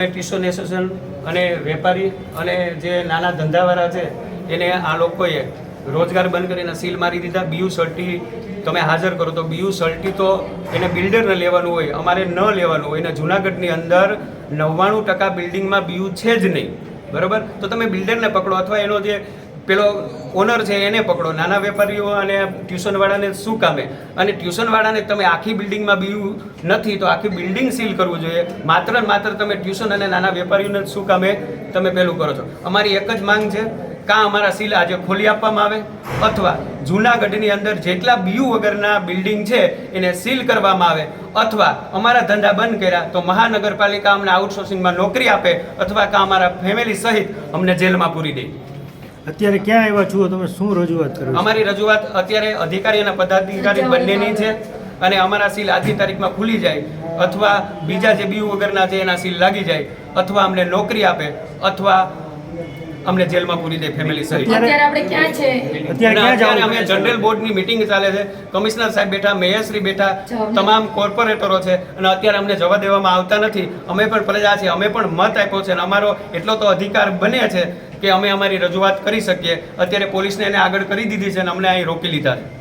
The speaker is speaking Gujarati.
ટીસોન એસોસિએશન અને વેપારી અને જે નાના ધંધાવાળા છે, એને આ લોકોએ રોજગાર બંધ કરીને સીલ મારી દીધા. બીયુ સર્ટી તમે હાજર કરો તો બીયુ સર્ટી તો એને બિલ્ડરને લેવાનું હોય, અમારે ન લેવાનું હોય. અને જુનાગઢની અંદર નવ્વાણું ટકા બિલ્ડિંગમાં બીયુ છે જ નહીં. બરાબર? તો તમે બિલ્ડરને પકડો અથવા એનો જે પેલો ઓનર છે એને પકડો. નાના વેપારીઓ અને ટ્યુશનવાળાને શું કામે? અને ટ્યુશનવાળાને તમે આખી બિલ્ડિંગમાં બીયું નથી તો આખી બિલ્ડિંગ સીલ કરવું જોઈએ. માત્ર માત્ર તમે ટ્યુશન અને નાના વેપારીઓને શું કામે તમે પેલું કરો છો? અમારી એક જ માંગ છે, કાં અમારા સીલ આજે ખોલી આપવામાં આવે અથવા જૂનાગઢની અંદર જેટલા બીયુ વગરના બિલ્ડિંગ છે એને સીલ કરવામાં આવે અથવા અમારા ધંધા બંધ કર્યા તો મહાનગરપાલિકા અમને આઉટસોર્સિંગમાં નોકરી આપે અથવા કાં અમારા ફેમિલી સહિત અમને જેલમાં પૂરી દે. અત્યારે ક્યાં આવ્યા છો? તમે શું રજૂઆત કરો અમારી રજૂઆત અત્યારે અધિકારી અને પદાધિકારી બંનેની છે અને અમારા સીલ આજની તારીખમાં ખુલી જાય અથવા બીજા જે બીયુ વગરના છે એના સીલ લાગી જાય અથવા અમને નોકરી આપે અથવા અમને જેલમાં પૂરી દે ફેમિલી સહિત. અત્યારે આપણે ક્યાં છે? અત્યારે ક્યાં અત્યારે અમે જવાનું જનરલ બોર્ડની મીટિંગ ચાલે છે. કમિશનર સાહેબ બેઠા મેયરશ્રી બેઠા તમામ કોર્પોરેટરો છે. અને અત્યારે અમને જવા દેવામાં આવતા નથી. અમે પણ પ્રજા છે અમે પણ મત આપ્યો છે. અને અમારો એટલો તો અધિકાર બને છે કે અમે અમારી રજૂઆત કરી શકીએ. અત્યારે પોલીસને એને આગળ કરી દીધી છે અને અમને અહીં રોકી લીધા છે.